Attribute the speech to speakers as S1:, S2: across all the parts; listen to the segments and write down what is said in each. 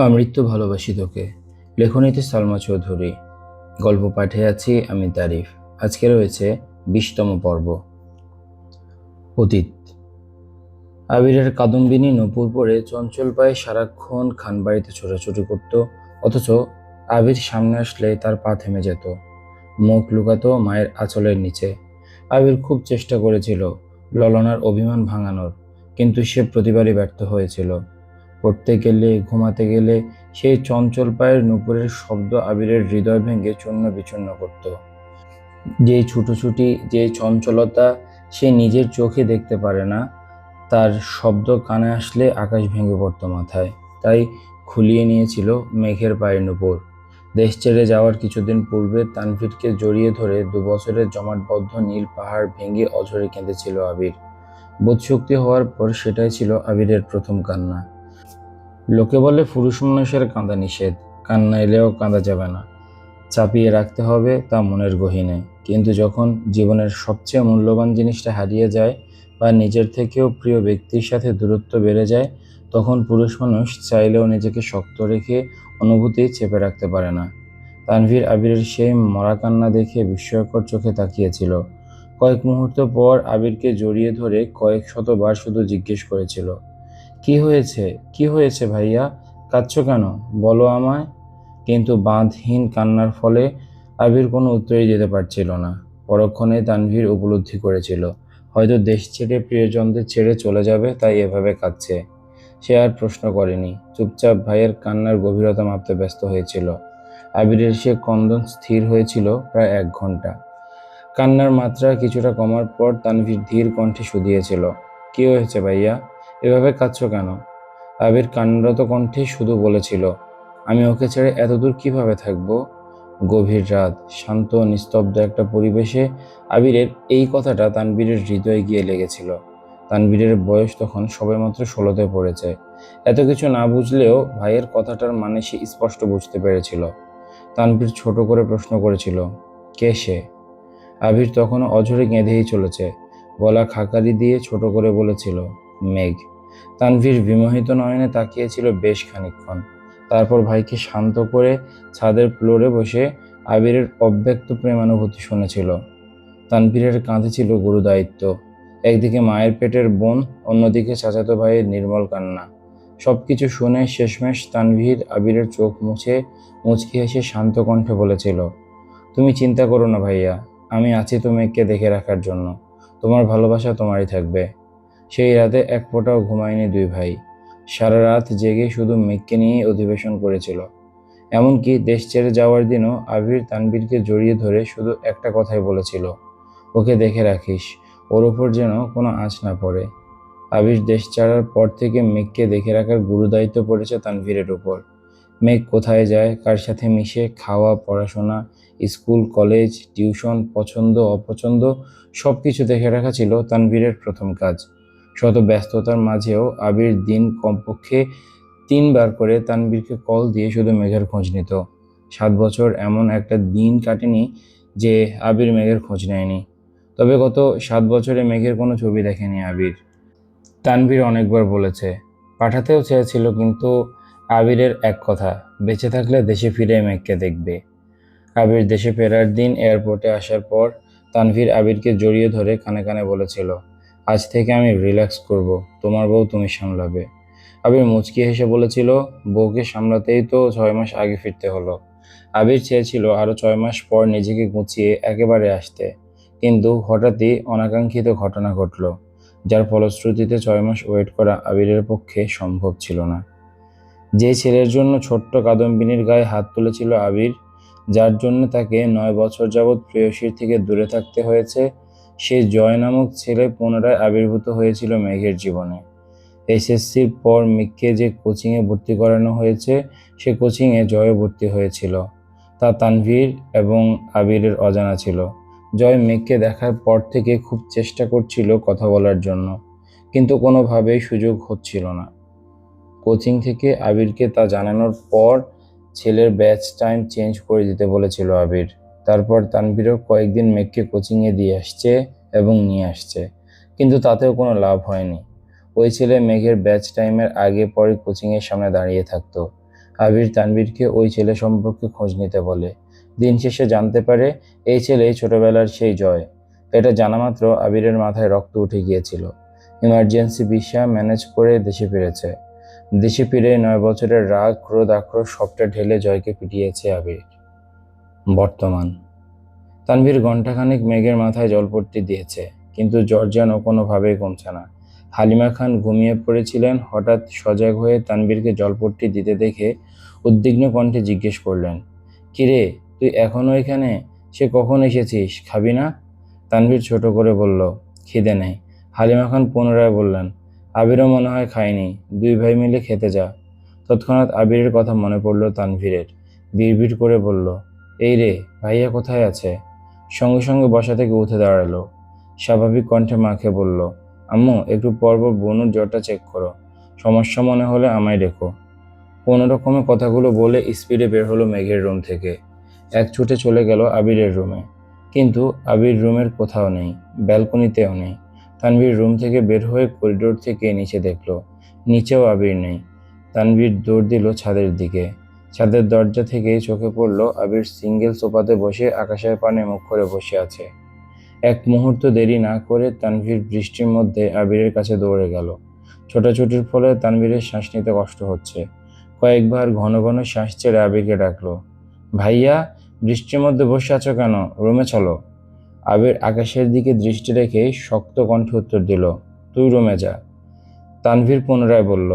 S1: আমৃত্যু ভালোবাসি তোকে। লেখনীতে সালমা চৌধুরী। গল্প পাঠে আছি আমি তারিফ। আজকে রয়েছে বিশতম পর্ব। অতীত। আবিরের কাদম্বিনী নপুর পরে চঞ্চল পায়ে সারাক্ষণ খানবাড়িতে ছোটাছুটি করত, অথচ আবির সামনে আসলে তার পা থেমে যেত। মুখ লুকাতো মায়ের আঁচলের নিচে। আবির খুব চেষ্টা করেছিল ললনার অভিমান ভাঙানোর, কিন্তু সে প্রতিবারই ব্যর্থ হয়েছিল। পড়তে গেলে, ঘুমাতে গেলে সেই চঞ্চল পায়ের নুপুরের শব্দ আবিরের হৃদয় ভেঙে চূর্ণ বিচূর্ণ করত। যেই ছুটোছুটি, যে চঞ্চলতা সে নিজের চোখে দেখতে পারে না, তার শব্দ কানে আসলে আকাশ ভেঙে পড়তো মাথায়। তাই খুলিয়ে নিয়েছিল মেঘের পায়ের নুপুর। দেশ ছেড়ে যাওয়ার কিছুদিন পূর্বে তানভীরকে জড়িয়ে ধরে দু বছরের জমাটবদ্ধ নীল পাহাড় ভেঙে অঝরে কেঁদেছিল আবির। বোধশক্তি হওয়ার পর সেটাই ছিল আবিরের প্রথম কান্না। লোকে বলে পুরুষ মানুষের কাঁদা নিষেধ, কান্না এলেও কাঁদা যাবে না। চাপিয়ে রাখতে হবে তা মনের গহীনে। কিন্তু যখন জীবনের সবচেয়ে মূল্যবান জিনিসটা হারিয়ে যায় বা নিজের থেকেও প্রিয় ব্যক্তির সাথে দূরত্ব বেড়ে যায়, তখন পুরুষ মানুষ চাইলেও নিজেকে শক্ত রেখে অনুভূতি চেপে রাখতে পারে না। তানভীর আবিরের সেই মরা কান্না দেখে বিস্ময়কর চোখে তাকিয়েছিল। কয়েক মুহূর্ত পর আবিরকে জড়িয়ে ধরে কয়েক শতবার শুধু জিজ্ঞেস করেছিল হয়েছে? কি হয়েছে ভাইয়া? কাঁদছো কেন? বলো আমায়। কিন্তু বাঁধহীন কান্নার ফলে আবির কোনো উত্তরই দিতে পারছিল না। পরক্ষণে তানভীর উপলব্ধি করেছিল, হয়তো দেশ ছেড়ে প্রিয়জনদের ছেড়ে চলে যাবে, তাই এভাবে কাঁদছে। সে আর প্রশ্ন করেনি। চুপচাপ ভাইয়ের কান্নার গভীরতা মাপতে ব্যস্ত হয়েছিল। আবিরের সে কন্দন স্থির হয়েছিল প্রায় এক ঘণ্টা কান্নার মাত্রা কিছুটা কমার পর তানভীর ধীর কণ্ঠে শুধিয়েছিল, কি হয়েছে ভাইয়া? এভাবে কাঁদছো কেন? আবির কান্নারত কণ্ঠে শুধু বলেছিল, আমি ওকে ছেড়ে এতদূর কীভাবে থাকব? গভীর রাত, শান্ত নিস্তব্ধ একটা পরিবেশে আবিরের এই কথাটা তানবীরের হৃদয়ে গিয়ে লেগেছিল। তানবীরের বয়স তখন সবেমাত্র ষোলোতে পড়েছে। এত কিছু না বুঝলেও ভাইয়ের কথাটার মানে সে স্পষ্ট বুঝতে পেরেছিল। তানবীর ছোট করে প্রশ্ন করেছিল, কে সে? আবির তখনও অঝরে গেঁধেই চলেছে। গলা খাকারি দিয়ে ছোট করে বলেছিল, মেঘ। তানভীর বিমোহিত নয়নে তাকিয়েছিল বেশ খানিকক্ষণ। তারপর ভাইকে শান্ত করে ছাদের ফ্লোরে বসে আবিরের অব্যক্ত প্রেমানুভূতি শুনেছিল। তানভীরের কাঁধে ছিল গুরুদায়িত্ব একদিকে মায়ের পেটের বোন, অন্যদিকে চাচাতো ভাইয়ের নির্মল কান্না। সবকিছু শুনে শেষমেশ তানভীর আবিরের চোখ মুছে মুচকি হেসে শান্ত কণ্ঠে বলেছিল, তুমি চিন্তা করো না ভাইয়া, আমি আছি তোমাকে দেখে রাখার জন্য। তোমার ভালোবাসা তোমারই থাকবে। সেই রাতে এক ফোঁটাও ঘুমায়নি দুই ভাই। সারা রাত জেগে শুধু মেঘকে নিয়েই অধিবেশন করেছিল। এমনকি দেশ ছেড়ে যাওয়ার দিনও আবির তানবীরকে জড়িয়ে ধরে শুধু একটা কথাই বলেছিল, ওকে দেখে রাখিস, ওর ওপর যেন কোনো আঁচ না পড়ে। আবির দেশ ছাড়ার পর থেকে মেঘকে দেখে রাখার গুরুদায়িত্ব পড়েছে তানভীরের উপর মেঘ কোথায় যায়, কার সাথে মিশে, খাওয়া, পড়াশোনা, স্কুল, কলেজ, টিউশন, পছন্দ, অপছন্দ সব কিছু দেখে রাখা ছিল তানভীরের প্রথম কাজ। শত ব্যস্ততার মাঝেও আবির দিন কমপক্ষে তিনবার করে তানবীরকে কল দিয়ে শুধু মেঘের খোঁজ নিত। সাত বছর এমন একটা দিন কাটেনি যে আবির মেঘের খোঁজ নেয়নি। তবে গত সাত বছরে মেঘের কোনো ছবি দেখেনি আবির। তানভীর অনেকবার বলেছে, পাঠাতেও চেয়েছিল কিন্তু আবিরের এক কথা, বেঁচে থাকলে দেশে ফিরে মেঘকে দেখবে। আবির দেশে ফেরার দিন এয়ারপোর্টে আসার পর তানভীর আবিরকে জড়িয়ে ধরে কানে কানে বলেছিল আজ থেকে আমি রিল্যাক্স করব, তোমার বউ তুমি সামলাবে। আবির মুচকি হেসে বলেছিল, বউকে সামলাতেই তো ছয় মাস আগে ফিরতে হলো। আবির চেয়েছিল আরও ছয় মাস পর নিজেকে গুছিয়ে একেবারে আসতে। কিন্তু হঠাৎই অনাকাঙ্ক্ষিত ঘটনা ঘটল, যার ফলশ্রুতিতে ছয় মাস ওয়েট করা আবিরের পক্ষে সম্ভব ছিল না। যে ছেলের জন্য ছোট্ট কাদম্বিনীর গায়ে হাত তুলেছিল আবির, যার জন্য তাকে নয় বছর যাবৎ প্রেয়সীর থেকে দূরে থাকতে হয়েছে সেই জয় নামক ছেলে পুনরায় আবির্ভূত হয়েছিল মেঘের জীবনে। এসএসসির পর মিককে যে কোচিংয়ে ভর্তি করানো হয়েছে, সে কোচিংয়ে জয় ভর্তি হয়েছিল। তা তানভীর এবং আবিরের অজানা ছিল। জয় মেঘকে দেখার পর থেকে খুব চেষ্টা করছিল কথা বলার জন্য, কিন্তু কোনোভাবেই সুযোগ হচ্ছিল না। কোচিং থেকে আবিরকে তা জানানোর পর ছেলের ব্যাচ টাইম চেঞ্জ করে দিতে বলেছিল আবির। তারপর তানভীরও কয়েকদিন মেঘকে কোচিংয়ে দিয়ে আসছে এবং নিয়ে আসছে। কিন্তু তাতেও কোনো লাভ হয়নি। ওই ছেলে মেঘের ব্যাচ টাইমের আগে পরে কোচিংয়ের সামনে দাঁড়িয়ে থাকতো। আবির তানভীরকে ওই ছেলে সম্পর্কে খোঁজ নিতে বলে। দিন শেষে জানতে পারে এই ছেলে ছোটবেলার সেই জয়। এটা জানা মাত্র আবিরের মাথায় রক্ত উঠে গিয়েছিল। ইমার্জেন্সি ভিসা ম্যানেজ করে দেশে ফিরেছে। দেশে ফিরে নয় বছরের রাগ ক্রোধ আক্রোশ সবটা ঢেলে জয়কে পিটিয়েছে আবির। বর্তমান। তানভীর ঘণ্টাখানিক মেঘের মাথায় জলপট্টি দিয়েছে, কিন্তু জ্বর কোনোভাবেই কমছে না। হালিমা খান ঘুমিয়ে পড়েছিলেন, হঠাৎ সজাগ হয়ে তানভীরকে জলপট্টি দিতে দেখে উদ্বিগ্ন কণ্ঠে জিজ্ঞেস করলেন, কিরে, তুই এখনও এখানে? সে কখন এসেছিস? খাবি না? তানভীর ছোট করে বলল, খিদে নেই। হালিমা খান পুনরায় বললেন, আবিরও মনে হয় খায়নি দুই ভাই মিলে খেতে যা। তৎক্ষণাৎ আবিরের কথা মনে পড়ল তানভীরের। বিড়বিড় করে বলল এই রে, ভাইয়া কোথায় আছে? সঙ্গে সঙ্গে বসা থেকে উঠে দাঁড়াল। স্বাভাবিক কণ্ঠে মাকে বলল, আম্মু, একটু পরপর বনুর জ্বরটা চেক করো। সমস্যা মনে হলে আমায় রেখো কোনো রকমে কথাগুলো বলে স্পিডে বের হলো মেঘের রুম থেকে। এক ছুটে চলে গেল আবিরের রুমে কিন্তু আবির রুমের কোথাও নেই ব্যালকনিতেও নেই। তানভীর রুম থেকে বের হয়ে করিডোর থেকে নিচে দেখল। নিচেও আবির নেই। তানভীর দৌড় দিল ছাদের দিকে। ছাদের দরজা থেকে চোখে পড়ল আবির সিঙ্গেল সোফাতে বসে আকাশের পানে মুখ করে বসে আছে। এক মুহূর্ত দেরি না করে তানভীর বৃষ্টির মধ্যে আবিরের কাছে দৌড়ে গেল। ছোটাছুটির ফলে তানভীরের শ্বাস নিতে কষ্ট হচ্ছে। কয়েকবার ঘন ঘন শ্বাস ছেড়ে আবিরকে ডাকলো, ভাইয়া, বৃষ্টির মধ্যে বসে আছো কেন? রুমে চলো। আবির আকাশের দিকে দৃষ্টি রেখে শক্ত কণ্ঠে উত্তর দিল, তুই রুমে যা। তানভীর পুনরায় বলল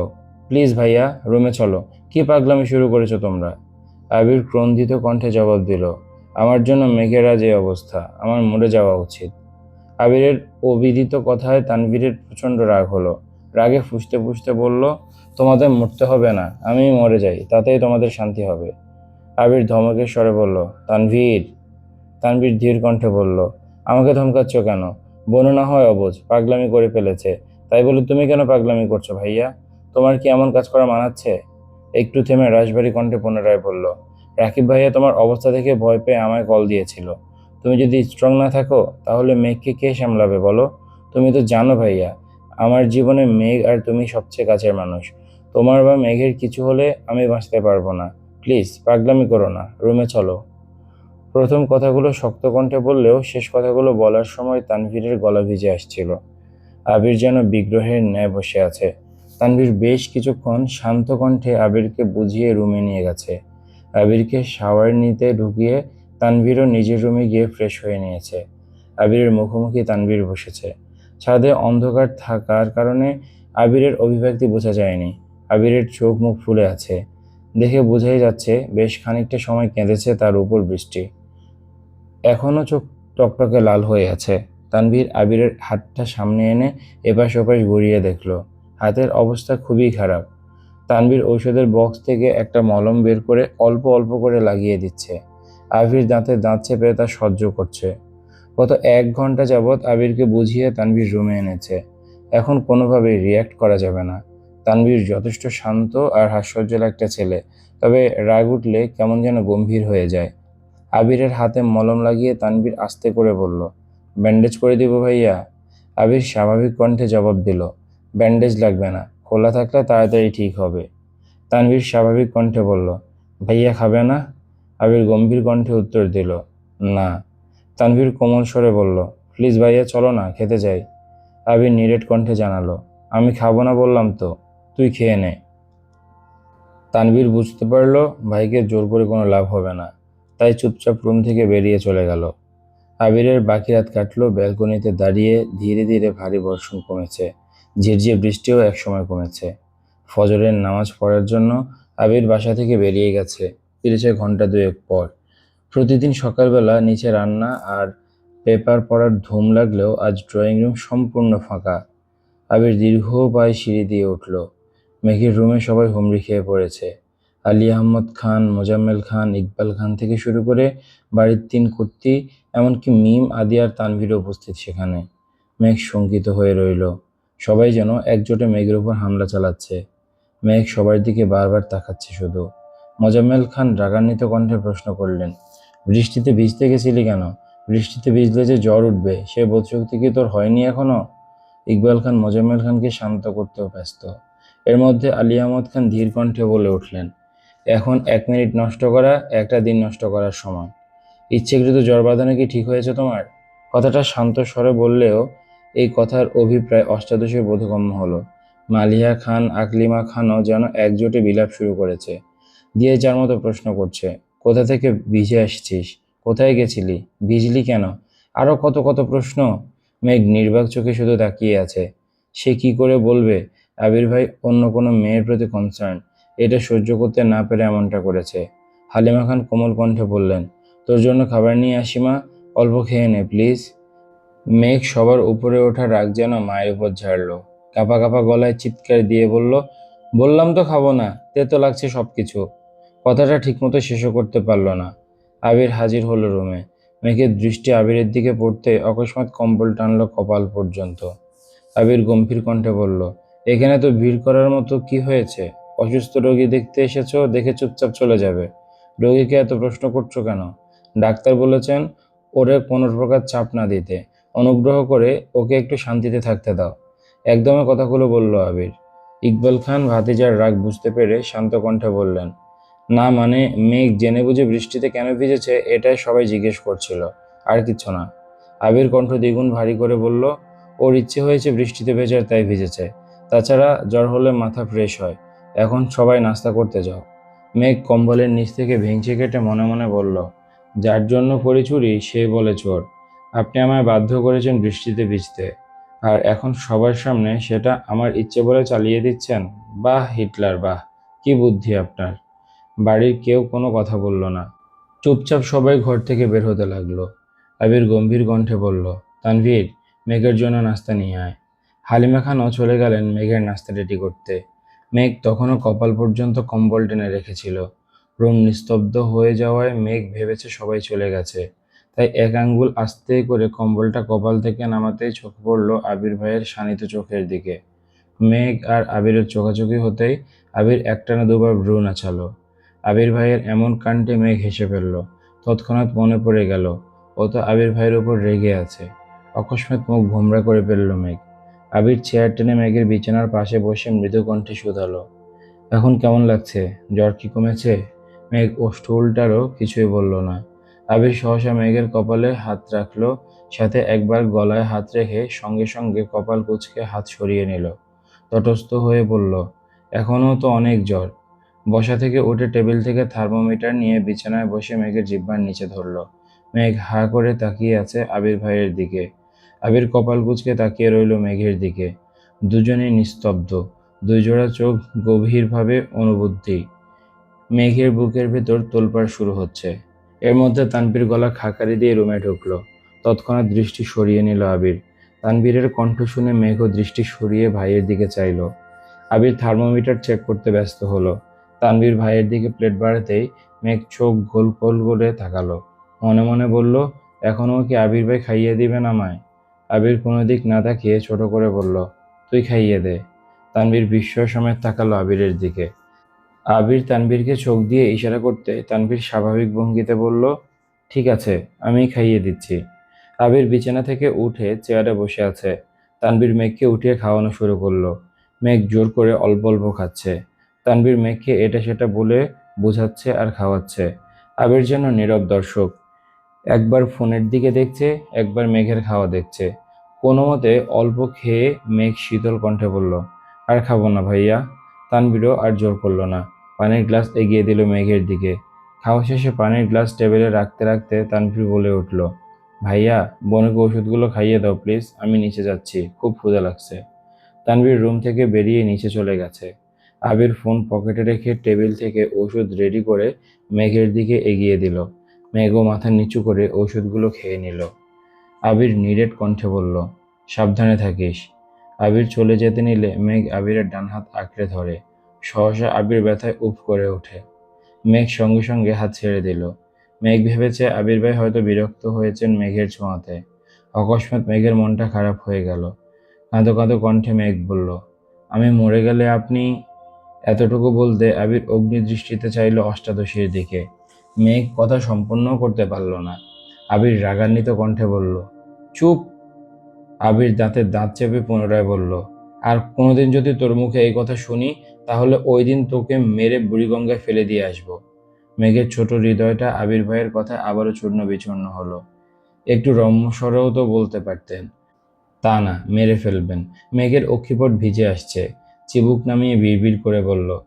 S1: প্লিজ ভাইয়া, রুমে চলো। কি পাগলামি শুরু করেছ তোমরা? আবির ক্রন্দিত কণ্ঠে জবাব দিল, আমার জন্য মেঘেরা যে অবস্থা, আমার মরে যাওয়া উচিত। আবিরের অবিদিত কথায় তানভীরের প্রচণ্ড রাগ হলো। রাগে ফুসতে ফুসতে বলল, তোমাদের মরতে হবে না, আমি মরে যাই, তাতেই তোমাদের শান্তি হবে। আবির ধমকের স্বরে বলল, তানভীর। তানভীর ধীর কণ্ঠে বলল, আমাকে ধমকাচ্ছ কেন? বনু না হয় অবুঝ, পাগলামি করে ফেলেছে। তাই বলে তুমি কেন পাগলামি করছ ভাইয়া? তোমার কি এমন কাজ করা মানাচ্ছে? একটু থেমে রাজবাড়ি কণ্ঠে পুনরায় বলল, রাকিব ভাইয়া তোমার অবস্থা দেখে ভয় পেয়ে আমায় কল দিয়েছিল। তুমি যদি স্ট্রং না থাকো, তাহলে মেঘকে কে সামলাবে বলো? তুমি তো জানো ভাইয়া, আমার জীবনে মেঘ আর তুমি সবচেয়ে কাছের মানুষ। তোমার বা মেঘের কিছু হলে আমি বাঁচতে পারব না। প্লিজ, পাগলামি করো না, রুমে চলো। প্রথম কথাগুলো শক্ত কণ্ঠে বললেও শেষ কথাগুলো বলার সময় তানভীরের গলা ভিজে আসছিল। আবির যেন বিগ্রহের ন্যায় বসে আছে। তানভীর বেশ কিছুক্ষণ শান্ত কণ্ঠে আবিরকে বুঝিয়ে রুমে নিয়ে গেছে। আবিরকে শাওয়ার নিতে ঢুকিয়ে তানভীরও নিজের রুমে গিয়ে ফ্রেশ হয়ে নিয়েছে। আবিরের মুখোমুখি তানভীর বসেছে। ছাদে অন্ধকার থাকার কারণে আবিরের অভিব্যক্তি বোঝা যায়নি। আবিরের চোখ মুখ ফুলে আছে। দেখে বোঝাই যাচ্ছে বেশ খানিকটা সময় কেঁদেছে তার উপর বৃষ্টি। এখনও চোখ টকটকে লাল হয়ে আছে। তানভীর আবিরের হাতটা সামনে এনে এপাশ ওপাশ ঘুরিয়ে দেখল। হাতের অবস্থা খুবই খারাপ। তানভীর ঔষধের বক্স থেকে একটা মলম বের করে অল্প অল্প করে লাগিয়ে দিচ্ছে। আবির দাঁতে দাঁত চেপে তা সহ্য করছে। গত এক ঘণ্টা যাবৎ আবিরকে বুঝিয়ে তানভীর রুমে এনেছে। এখন কোনোভাবেই রিয়্যাক্ট করা যাবে না। তানভীর যথেষ্ট শান্ত আর হাস্যজ্জ্বল একটা ছেলে, তবে রাগ উঠলে কেমন যেন গম্ভীর হয়ে যায়। আবিরের হাতে মলম লাগিয়ে তানভীর আস্তে করে বলল ব্যান্ডেজ করে দিব ভাইয়া? আবির স্বাভাবিক কণ্ঠে জবাব দিল ব্যান্ডেজ লাগবে না। খোলা থাকলে তাড়াতাড়ি ঠিক হবে। তানভীর স্বাভাবিক কণ্ঠে বলল, ভাইয়া খাবে না? আবির গম্ভীর কণ্ঠে উত্তর দিল, না। তানভীর কোমল স্বরে বলল, প্লিজ ভাইয়া চলো না, খেতে যাই। আবির নিরেট কণ্ঠে জানালো, আমি খাব না বললাম তো, তুই খেয়ে নে। তানভীর বুঝতে পারল, ভাইকে জোর করে কোনো লাভ হবে না, তাই চুপচাপ রুম থেকে বেরিয়ে চলে গেল। আবিরের বাকি রাত কাটলো, ব্যালকনিতে দাঁড়িয়ে ধীরে ধীরে ভারী বর্ষণ কমেছে। ঝিরঝির বৃষ্টিও একসময় কমেছে। ফজরের নামাজ পড়ার জন্য আবির বাসা থেকে বেরিয়ে গেছে ফিরেছে ঘণ্টা দুয়েক পর। প্রতিদিন সকালবেলা নিচে রান্না আর পেপার পড়ার ধুম লাগলেও আজ ড্রয়িং রুম সম্পূর্ণ ফাঁকা। আবির দীর্ঘ পায়ে সিঁড়ি দিয়ে উঠল। মেঘের রুমে সবাই হুমড়ি খেয়ে পড়েছে। আলী আহমদ খান, মোজাম্মেল খান, ইকবাল খান থেকে শুরু করে বাড়ির তিন কর্তী, এমনকি মিম আদিয়ার তানভীর উপস্থিত সেখানে। মেঘ শঙ্কিত হয়ে রইল। সবাই যেন একজোটে মেঘের উপর হামলা চালাচ্ছে। মেঘ সবার দিকে বারবার তাকাচ্ছে শুধু। মোজাম্মেল খান রাগান্বিত কণ্ঠে প্রশ্ন করলেন, বৃষ্টিতে ভিজতে গেছিলি কেন? বৃষ্টিতে ভিজলে যে জ্বর উঠবে, সে বোধশক্তি কি তোর হয়নি এখনও? ইকবাল খান মোজাম্মেল খানকে শান্ত করতেও ব্যস্ত। এর মধ্যে আলী আহমদ খান ধীর কণ্ঠে বলে উঠলেন, এখন এক মিনিট নষ্ট করা, একটা দিন নষ্ট করার সমান। ইচ্ছেকৃত জ্বর বাঁধানো কি ঠিক হয়েছে তোমার? কথাটা শান্ত স্বরে বললেও এই কথার অভিপ্রায় অষ্টাদশী বোধগম্য হলো। মালিয়া খান, আকলিমা খানও যেন একজোটে বিলাপ শুরু করেছে। দিয়ে যার মতো প্রশ্ন করছে, কোথা থেকে ভিজে আসছিস? কোথায় গেছিলি? ভিজলি কেন? আরও কত কত প্রশ্ন? মেঘ নির্বাক চোখে শুধু তাকিয়ে আছে। সে কি করে বলবে? আবির ভাই অন্য কোনো মেয়ের প্রতি কনসার্ন এটা সহ্য করতে না পেরে এমনটা করেছে। হালিমা খান কোমল কণ্ঠে বললেন, তোর জন্য খাবার নিয়ে আসি মা, অল্প খেয়ে নে প্লিজ মেঘ সবার উপরে ওঠা রাগ যেন মায়ের উপর ঝাড়লো। কাপা কাপা গলায় চিৎকার দিয়ে বলল, বললাম তো খাব না, তেতো লাগছে সব কিছু কথাটা ঠিকমতো শেষও করতে পারল না। আবির হাজির হলো রুমে। মেঘের দৃষ্টি আবিরের দিকে পড়তে অকস্মাৎ কম্বল টানলো কপাল পর্যন্ত। আবির গম্ভীর কণ্ঠে বলল, এখানে তো ভিড় করার মতো কি হয়েছে? অসুস্থ রোগী দেখতে এসেছ, দেখে চুপচাপ চলে যাবে। রোগীকে এত প্রশ্ন করছ কেন? ডাক্তার বলেছেন, ওরে কোনো প্রকার চাপ না দিতে। অনুগ্রহ করে ওকে একটু শান্তিতে থাকতে দাও। একদমে কথাগুলো বলল আবির। ইকবাল খান ভাতিজার রাগ বুঝতে পেরে শান্ত কণ্ঠে বললেন, না মানে মেঘ জেনে বুঝে বৃষ্টিতে কেন ভিজেছে এটাই সবাই জিজ্ঞেস করছিল, আর কিচ্ছু না। আবির কণ্ঠ দ্বিগুণ ভারী করে বলল, ওর ইচ্ছে হয়েছে বৃষ্টিতে ভেজার, তাই ভিজেছে। তাছাড়া জ্বর হলে মাথা ফ্রেশ হয়। এখন সবাই নাস্তা করতে যাও। মেঘ কম্বলের নিচ থেকে ভেঙচি কেটে মনে মনে বলল, যার জন্য করি চুরি সে বলে চোর আপনি আমায় বাধ্য করেছেন বৃষ্টিতে ভিজতে। আর এখন সবার সামনে সেটা আমার ইচ্ছে বলে চালিয়ে দিচ্ছেন? বাহ, হিটলার, বাহ। কি বুদ্ধি আপনার। বাড়ির কেউ কোনো কথা বলল না। চুপচাপ সবাই ঘর থেকে বের হতে লাগল। আবির গম্ভীর কণ্ঠে বলল, তানভীর, মেঘের জন্য নাস্তা নিয়ে আয়। হালিমা খানও চলে গেলেন মেঘের নাস্তা রেডি করতে। মেঘ তখনও কপাল পর্যন্ত কম্বল টেনে রেখেছিল। রুম নিস্তব্ধ হয়ে যাওয়ায় মেঘ ভেবেছে সবাই চলে গেছে। তাই এক আঙ্গুল আস্তে করে কম্বলটা কপাল থেকে নামাতেই চোখ পড়ল আবির ভাইয়ের শানিত চোখের দিকে। মেঘ আর আবিরের চোখাচোখি হতেই আবির একটানা দুবার ভ্রু নাচালো। আবির ভাইয়ের এমন কাণ্ডে মেঘ হেসে ফেলল। তৎক্ষণাৎ মনে পড়ে গেল, ও তো আবির ভাইয়ের উপর রেগে আছে। অকস্মাৎ মুখ ভোমরা করে ফেলল মেঘ। আবির চেয়ার টেনে মেঘের বিছানার পাশে বসে মৃদু কণ্ঠে শুধালো, এখন কেমন লাগছে? জ্বর কি কমেছে? মেঘ ও স্টুলটারও কিছুই বলল না। আবির সহসা মেঘের কপালে হাত রাখল, সাথে একবার গলায় হাত রেখে সঙ্গে সঙ্গে কপাল কুচকে হাত সরিয়ে নিল। তটস্থ হয়ে বলল এখনও তো অনেক জ্বর। বসা থেকে উঠে টেবিল থেকে থার্মোমিটার নিয়ে বিছানায় বসে মেঘের জিব্বার নিচে ধরল। মেঘ হা করে তাকিয়ে আছে আবির ভাইয়ের দিকে। আবির কপাল কুচকে তাকিয়ে রইল মেঘের দিকে। দুজনেই নিস্তব্ধ, দুই জোড়া চোখ গভীরভাবে অনুবুদ্ধি। মেঘের বুকের ভেতর তোলপাড় শুরু হচ্ছে। এর মধ্যে তানবীর গলা খাকারি দিয়ে রুমে ঢুকলো। তৎক্ষণাৎ দৃষ্টি সরিয়ে নিল আবির। তানবীরের কণ্ঠ শুনে মেঘও দৃষ্টি সরিয়ে ভাইয়ের দিকে চাইল। আবির থার্মোমিটার চেক করতে ব্যস্ত হলো। তানবীর ভাইয়ের দিকে প্লেট বাড়াতেই মেঘ চোখ গোল গোল করে তাকালো। মনে মনে বলল, এখনও কি আবির ভাই খাইয়ে দিবেন আমায়? আবির কোনো দিক না তাকিয়ে ছোট করে বলল, তুই খাইয়ে দে। তানবীর বিস্ময় সমেত তাকালো আবিরের দিকে। আবির তানবীরকে চোখ দিয়ে ইশারা করতে তানবীর স্বাভাবিক ভঙ্গিতে বলল, ঠিক আছে আমি খাইয়ে দিচ্ছি। আবির বিছানা থেকে উঠে চেয়ারে বসে আছে। তানবীর মেঘকে উঠিয়ে খাওয়ানো শুরু করল। মেঘ জোর করে অল্প অল্প খাচ্ছে। তানবীর মেঘকে এটা সেটা বলে বোঝাচ্ছে আর খাওয়াচ্ছে। আবির যেন নীরব দর্শক। একবার ফোনের দিকে দেখছে, একবার মেঘের খাওয়া দেখছে। কোনো মতে অল্প খেয়ে মেঘ শীতল কণ্ঠে বলল, আর খাব না ভাইয়া। তানবীরও আর জোর করল না। পানির গ্লাস এগিয়ে দিল মেঘের দিকে। খাওয়া শেষে পানির গ্লাস টেবিলে রাখতে রাখতে তানভীর বলে উঠল, ভাইয়া, বোনকে ওষুধগুলো খাইয়ে দাও, প্লিজ। আমি নিচে যাচ্ছি। খুব ক্ষুধা লাগছে। তানভীর রুম থেকে বেরিয়ে নিচে চলে গেছে। আবির ফোন পকেটে রেখে টেবিল থেকে ওষুধ রেডি করে মেঘের দিকে এগিয়ে দিল। মেঘও মাথা নিচু করে ওষুধগুলো খেয়ে নিল। আবির নিরেট কণ্ঠে বলল, সাবধানে থাকিস। আবির চলে যেতে নিলে মেঘ আবিরের ডান হাত আঁকড়ে ধরে। সহসা আবির ব্যথায় উফ করে ওঠে। মেঘ সঙ্গে সঙ্গে হাত ছেড়ে দিল। মেঘ ভেবেছে আবির ভাই হয়তো বিরক্ত হয়েছেন মেঘের ছোঁয়াতে। অকস্মাৎ মেঘের মনটা খারাপ হয়ে গেল। কাঁদো কাঁদো কণ্ঠে মেঘ বলল, আমি মরে গেলে আপনি এতটুকু বলতে আবির অগ্নিদৃষ্টিতে চাইল অষ্টাদশীর দিকে। মেঘ কথা সম্পন্ন করতে পারল না। আবির রাগান্বিত কণ্ঠে বলল, চুপ। আবির দাঁতের দাঁত চেপে পুনরায় বলল, আর কোনোদিন যদি তোর মুখে এই কথা শুনি তাহলে ওই দিন তোকে মেরে বুড়িগঙ্গায় ফেলে দিয়ে আসব। মেঘের ছোট হৃদয়টা আবির ভাইয়ের কথায় আবারও চূর্ণ বিচূর্ণ হলো। একটু রম্যস্বরেও তো বলতে পারতেন। তা না, মেরে ফেলবেন। মেঘের অক্ষিপট ভিজে আসছে। চিবুক নামিয়ে বিড়বিড় করে বলল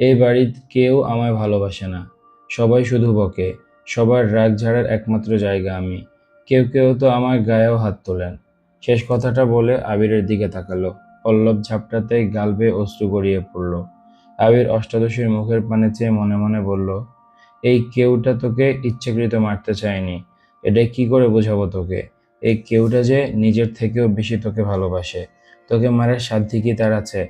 S1: এই বাড়ির কেউ আমায় ভালোবাসে না। সবাই শুধু বকে। সবার রাগ ঝাড়ার একমাত্র জায়গা আমি। কেউ কেউ তো আমার গায়েও হাত তোলেন। শেষ কথাটা বলে আবিরের দিকে তাকালো। পল্লব ঝাপটাতে গাল বেয়ে অশ্রু গড়িয়ে পড়ল। আবির অষ্টাদশীর মুখের পানে চেয়ে মনে মনে বলল, এই কেউটা তোকে ইচ্ছাকৃত মারতে চায়নি। এটা কি করে বোঝাবো তোকে? এই কেউটা যে নিজের থেকেও বেশি তোকে ভালোবাসে। তোকে মারার সাধ্যি কি তার আছে?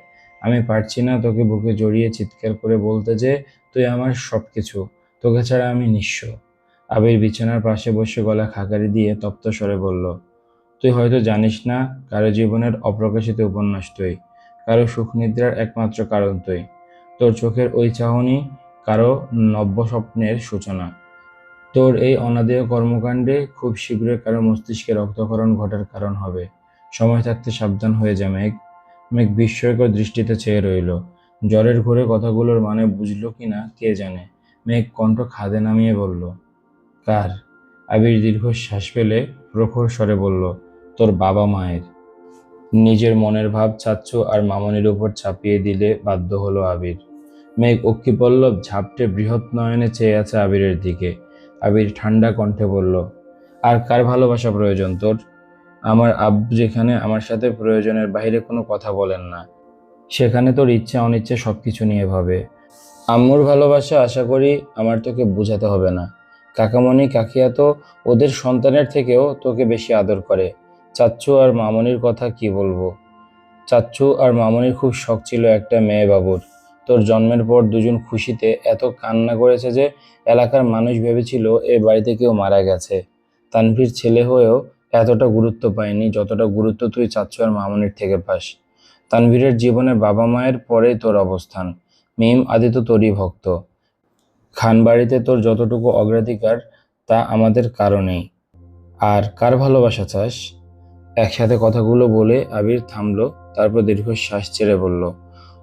S1: আমি পারছি না তোকে বুকে জড়িয়ে চিৎকার করে বলতে যে তুই আমার সব কিছু তোকে ছাড়া আমি নিঃস্ব। আবির বিছানার পাশে বসে গলা খাকারি দিয়ে তপ্ত স্বরে বলল তুই হয়তো জানিস না, কারও জীবনের অপ্রকাশিত উপন্যাস তুই, কারও সুখ নিদ্রার একমাত্র কারণ তুই, তোর চোখের ওই চাহনি, কারও নব্য স্বপ্নের সূচনা। তোর এই অনাদেয় কর্মকাণ্ডে খুব শীঘ্রই কারও মস্তিষ্কে রক্তকরণ ঘটার কারণ হবে। সময় থাকতে সাবধান হয়ে যা মেঘ। মেঘ বিস্ময়কর দৃষ্টিতে চেয়ে রইল। জ্বরের ঘোরে কথাগুলোর মানে বুঝলো কি না, কে জানে। মেঘ কণ্ঠ খাদে নামিয়ে বলল, কার? আবির দীর্ঘ শ্বাস ফেলে প্রখর স্বরে বলল, তোর বাবা মায়ের। নিজের মনের ভাব চাচ্ছু আর মামনির উপর চাপিয়ে দিলে বাধ্য হলো আবির। মেঘ অক্ষিপল্লব ঝাপটে বৃহৎ নয়নে চেয়ে আছে আবিরের দিকে। আবির ঠান্ডা কণ্ঠে বলল, আর কার ভালোবাসা প্রয়োজন তোর? আমার আব্বু যেখানে, আমার সাথে প্রয়োজনের বাইরে কোনো কথা বলেন না। সেখানে তোর ইচ্ছা অনিচ্ছা সব কিছু নিয়ে ভাবে। আম্মুর ভালোবাসা আশা করি আমার তোকে বোঝাতে হবে না। কাকামণি কাকিয়া তো ওদের সন্তানের থেকেও তোকে বেশি আদর করে। চাচ্ছু আর মামনির কথা কি বলব? চাচ্ছু আর মামনির খুব শখ ছিল একটা মেয়ে বাবুর। তোর জন্মের পর দুজন খুশিতে এত কান্না করেছে যে এলাকার মানুষ ভেবেছিল এ বাড়িতে কেউ মারা গেছে। তানভীর ছেলে হয়েও এতটা গুরুত্ব পায়নি যতটা গুরুত্ব তুই চাচ্ছু আর মামনির থেকে পাস। তানভীরের জীবনে বাবা মায়ের পরেই তোর অবস্থান। মিম আদি তো তোরই ভক্ত। খান বাড়িতে তোর যতটুকু অগ্রাধিকার, তা আমাদের কারণেই। আর কার ভালোবাসা চাস? একসাথে কথাগুলো বলে আবির থামলো, তারপর দীর্ঘ শ্বাস ছেড়ে বলল,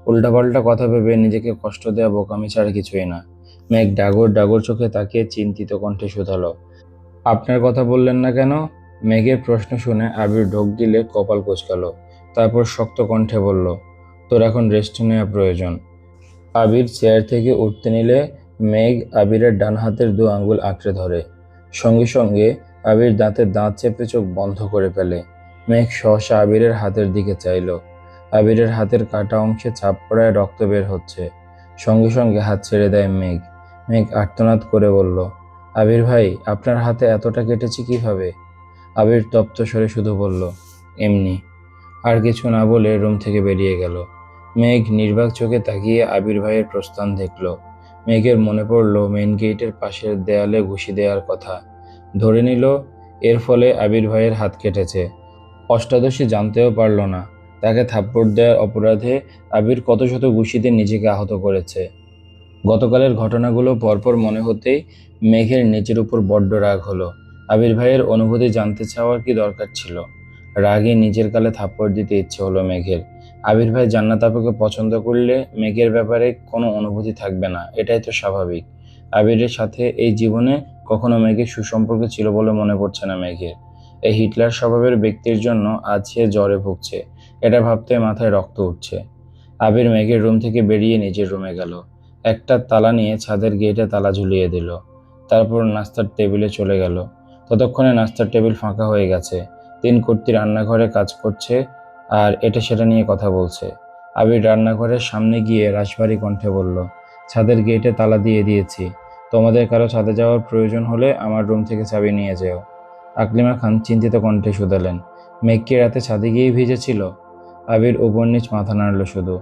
S1: উল্টাপাল্টা কথা ভেবে নিজেকে কষ্ট দেওয়া বোকামি ছাড়া কিছুই না। মেঘ ডাগর ডাগর চোখে তাকিয়ে চিন্তিত কণ্ঠে শুধালো, আপনার কথা বললেন না কেন? মেঘের প্রশ্ন শুনে আবির ঢোক দিলে কপাল কোচকালো, তারপর শক্ত কণ্ঠে বলল, তোর এখন রেস্ট নেওয়া প্রয়োজন। আবির চেয়ার থেকে উঠতে নিলে মেঘ আবিরের ডান হাতের দু আঙ্গুল আঁকড়ে ধরে। সঙ্গে সঙ্গে আবির দাঁতে দাঁত চেপে চোখ বন্ধ করে ফেলে। মেঘ সহসা আবিরের হাতের দিকে চাইল। আবিরের হাতের কাটা অংশে চাপ পড়ায় রক্ত বের হচ্ছে। সঙ্গে সঙ্গে হাত ছেড়ে দেয় মেঘ। মেঘ আর্তনাদ করে বলল, আবির ভাই, আপনার হাতে এতটা কেটেছে কীভাবে? আবির তপ্ত স্বরে শুধু বলল, এমনি। আর কিছু না বলে রুম থেকে বেরিয়ে গেল। মেঘ নির্বাক চোখে তাকিয়ে আবির ভাইয়ের প্রস্থান দেখল। মেঘের মনে পড়ল মেন গেটের পাশের দেয়ালে ঘুষি দেওয়ার কথা। ধরে নিল, এর ফলে আবির ভাইয়ের হাত কেটেছে। অষ্টাদশী জানতেও পারল না, তাকে থাপ্পড় দেওয়ার অপরাধে আবির কত শত ঘুষিতে নিজেকে আহত করেছে। গতকালের ঘটনাগুলো পরপর মনে হতেই মেঘের নিচের উপর বড্ড রাগ হলো। আবির ভাইয়ের অনুভূতি জানতে চাওয়ার কি দরকার ছিল? রাগে নিজের কালে থাপ্পড় দিতে ইচ্ছে হলো মেঘের। আবির ভাই জান্নাত আপুকে পছন্দ করলে মেঘের ব্যাপারে কোনো অনুভূতি থাকবে না, এটাই তো স্বাভাবিক। আবিরের সাথে এই জীবনে কখনো মেঘের সুসম্পর্ক ছিল বলে মনে পড়ছে না মেঘের এই হিটলার স্বভাবের ব্যক্তির জন্য আজ সে জ্বরে ভুগছে, এটা ভাবতে মাথায় রক্ত উঠছে। আবির মেঘের রুম থেকে বেরিয়ে নিজের রুমে গেল, একটা তালা নিয়ে ছাদের গেটে তালা ঝুলিয়ে দিল, তারপর নাস্তার টেবিলে চলে গেল। ততক্ষণে নাস্তার টেবিল ফাঁকা হয়ে গেছে, তিন কর্তী রান্নাঘরে কাজ করছে আর এটা সেটা নিয়ে কথা বলছে। আবির রান্নাঘরের সামনে গিয়ে রাশভারী কণ্ঠে বলল, ছাদের গেটে তালা দিয়ে দিয়েছি। তোমাদের কারও ছাদে যাওয়ার প্রয়োজন হলে আমার রুম থেকে চাবি নিয়ে যেও। আকলিমা খান চিন্তিত কণ্ঠে শুধালেন, মেঘকে রাতে ছাদে গিয়েই ভিজেছিল? আবির উপর নিচ মাথা নাড়ল শুধু।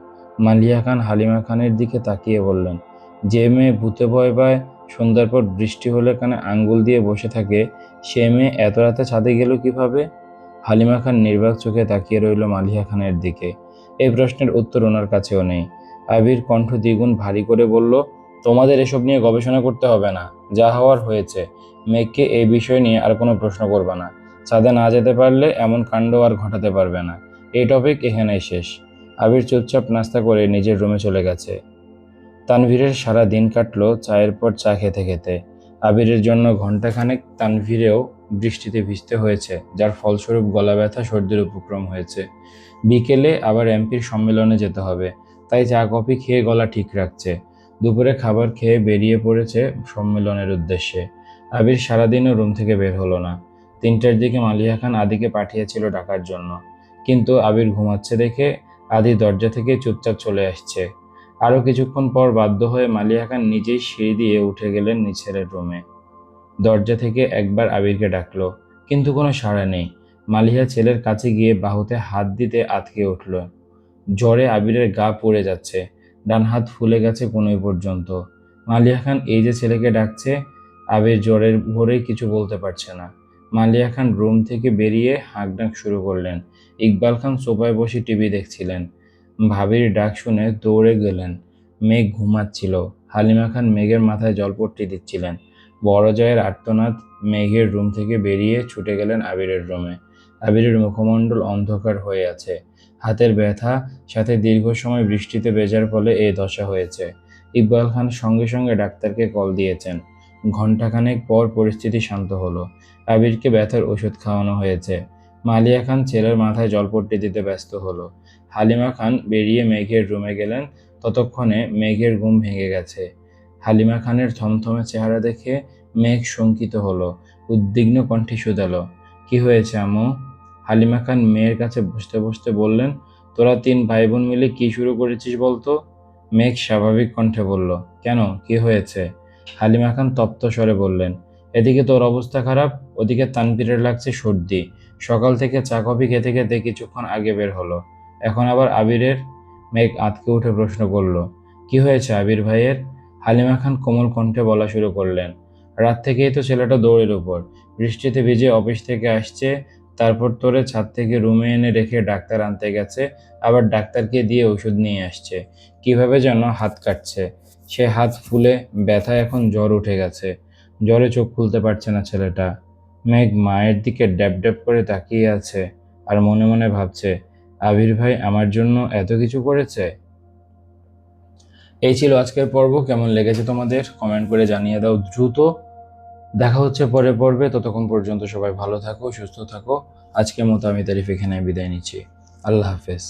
S1: মালিয়া খান হালিমা খানের দিকে তাকিয়ে বললেন, যে মেয়ে ভূতে ভয় পায় সন্ধ্যার পর বৃষ্টি হলে কানে আঙ্গুল দিয়ে বসে থাকে, সে মেয়ে এত রাতে ছাদে গেল কীভাবে? হালিমা খান নির্বাক চোখে তাকিয়ে রইল মালিয়া খানের দিকে। এই প্রশ্নের উত্তর ওনার কাছেও নেই। আবির কণ্ঠ দ্বিগুণ ভারী করে বলল, তোমাদের এসব নিয়ে গবেষণা করতে হবে না। যা হওয়ার হয়েছে। মেঘকে এই বিষয় নিয়ে আর কোনো প্রশ্ন করবে না। ছাদে না যেতে পারলে এমন কাণ্ড আর ঘটাতে পারবে না। এই টপিক এখানেই শেষ। আবির চুপচাপ নাস্তা করে নিজের রুমে চলে গেছে। তানভীরের সারা দিন কাটলো চায়ের পর চা খেতে খেতে। আবিরের জন্য ঘন্টাখানেক তানভীরেও বৃষ্টিতে ভিজতে হয়েছে, যার ফলস্বরূপ গলা ব্যথা সর্দির উপক্রম হয়েছে। বিকেলে আবার এমপির সম্মেলনে যেতে হবে, তাই চা, কফি খেয়ে গলা ঠিক রাখছে। দুপুরে খাবার খেয়ে বেরিয়ে পড়েছে সম্মেলনের উদ্দেশ্যে। আবির সারাদিনও রুম থেকে বের হলো না। তিনটার দিকে মালিয়া খান আদিকে পাঠিয়েছিল ডাকার জন্য। কিন্তু আবির ঘুমাচ্ছে দেখে আদি দরজা থেকে চুপচাপ চলে আসছে। আরও কিছুক্ষণ পর বাধ্য হয়ে মালিয়া খান নিজেই সিঁড়ি দিয়ে উঠে গেলেন নিচের রুমে। দরজা থেকে একবার আবিরকে ডাকলো, কিন্তু কোনো সাড়া নেই। মালিহা ছেলের কাছে গিয়ে বাহুতে হাত দিতে আটকে উঠল। জ্বরে আবিরের গা পড়ে যাচ্ছে, ডান হাত ফুলে গেছে কোনোই পর্যন্ত। মালিয়া খান এই যে ছেলেকে ডাকছে, আবির জ্বরের ভরে কিছু বলতে পারছে না। মালিয়া খান রুম থেকে বেরিয়ে হাঁক ডাক শুরু করলেন। ইকবাল খান সোফায় বসে টিভি দেখছিলেন। ভাবির ডাক শুনে দৌড়ে গেলেন। মেঘ ঘুমাচ্ছিল। হালিমা খান মেঘের মাথায় জলপট্টি দিচ্ছিলেন। বড় জয়ের আর্তনাদ মেঘের রুম থেকে বেরিয়ে ছুটে গেলেন আবিরের রুমে। আবিরের মুখমণ্ডল অন্ধকার হয়ে আছে। হাতের ব্যথা, সাথে দীর্ঘ সময় বৃষ্টিতে ভেজার ফলে এই দশা হয়েছে। ইকবাল খান সঙ্গে সঙ্গে ডাক্তারকে কল দিয়েছেন। ঘণ্টাখানেক পর পরিস্থিতি শান্ত হলো। আবিরকে ব্যথার ওষুধ খাওয়ানো হয়েছে। মালিয়া খান ছেলের মাথায় জলপট্টি দিতে ব্যস্ত হলো। হালিমা খান বেরিয়ে মেঘের রুমে গেলেন। ততক্ষণে মেঘের ঘুম ভেঙে গেছে। হালিমা খানের থমথমে চেহারা দেখে মেঘ শঙ্কিত হলো, উদ্বিগ্ন কণ্ঠে শুধালো, কি হয়েছে আমু হালিমা খান মেয়ের কাছে বসতে বসতে বললেন, তোরা তিন ভাই বোন মিলে কি শুরু করেছিস বলতো? মেঘ স্বাভাবিক কণ্ঠে বলল, কেন? কি হয়েছে? হালিমা খান তপ্ত স্বরে বললেন, এদিকে তোর অবস্থা খারাপ, ওদিকে তানপীরের লাগছে সর্দি। সকাল থেকে চা কফি খেতে খেতে কিছুক্ষণ আগে বের হলো। এখন আবার আবিরের? মেঘ আতকে উঠে প্রশ্ন করল, কি হয়েছে আবির ভাইয়ের? হালিমা খান কোমল কণ্ঠে বলা শুরু করলেন, রাত থেকেই তো ছেলেটা দৌড়ের উপর। বৃষ্টিতে ভিজে অফিস থেকে আসছে, তারপর তোরে ছাদ থেকে রুমে এনে রেখে ডাক্তার আনতে গেছে, আবার ডাক্তারকে দিয়ে ওষুধ নিয়ে আসছে। কীভাবে যেন হাত কাটছে। সে হাত ফুলে ব্যথা এখন জ্বর উঠে গেছে। জ্বরে চোখ খুলতে পারছে না ছেলেটা। মেঘ মায়ের দিকে ড্যাব ড্যাব করে তাকিয়ে আছে আর মনে মনে ভাবছে, আবির ভাই আমার জন্য এত কিছু করেছে? এই ছিল আজকের পর্ব। কেমন লেগেছে তোমাদের? কমেন্ট করে জানিয়ে দাও দ্রুত। দেখা হচ্ছে পরে পর্বে। ততক্ষণ পর্যন্ত সবাই ভালো থাকো, সুস্থ থাকো। আজকের মতো আমি তারিফ এখানে বিদায় নিচ্ছি। আল্লাহ হাফেজ।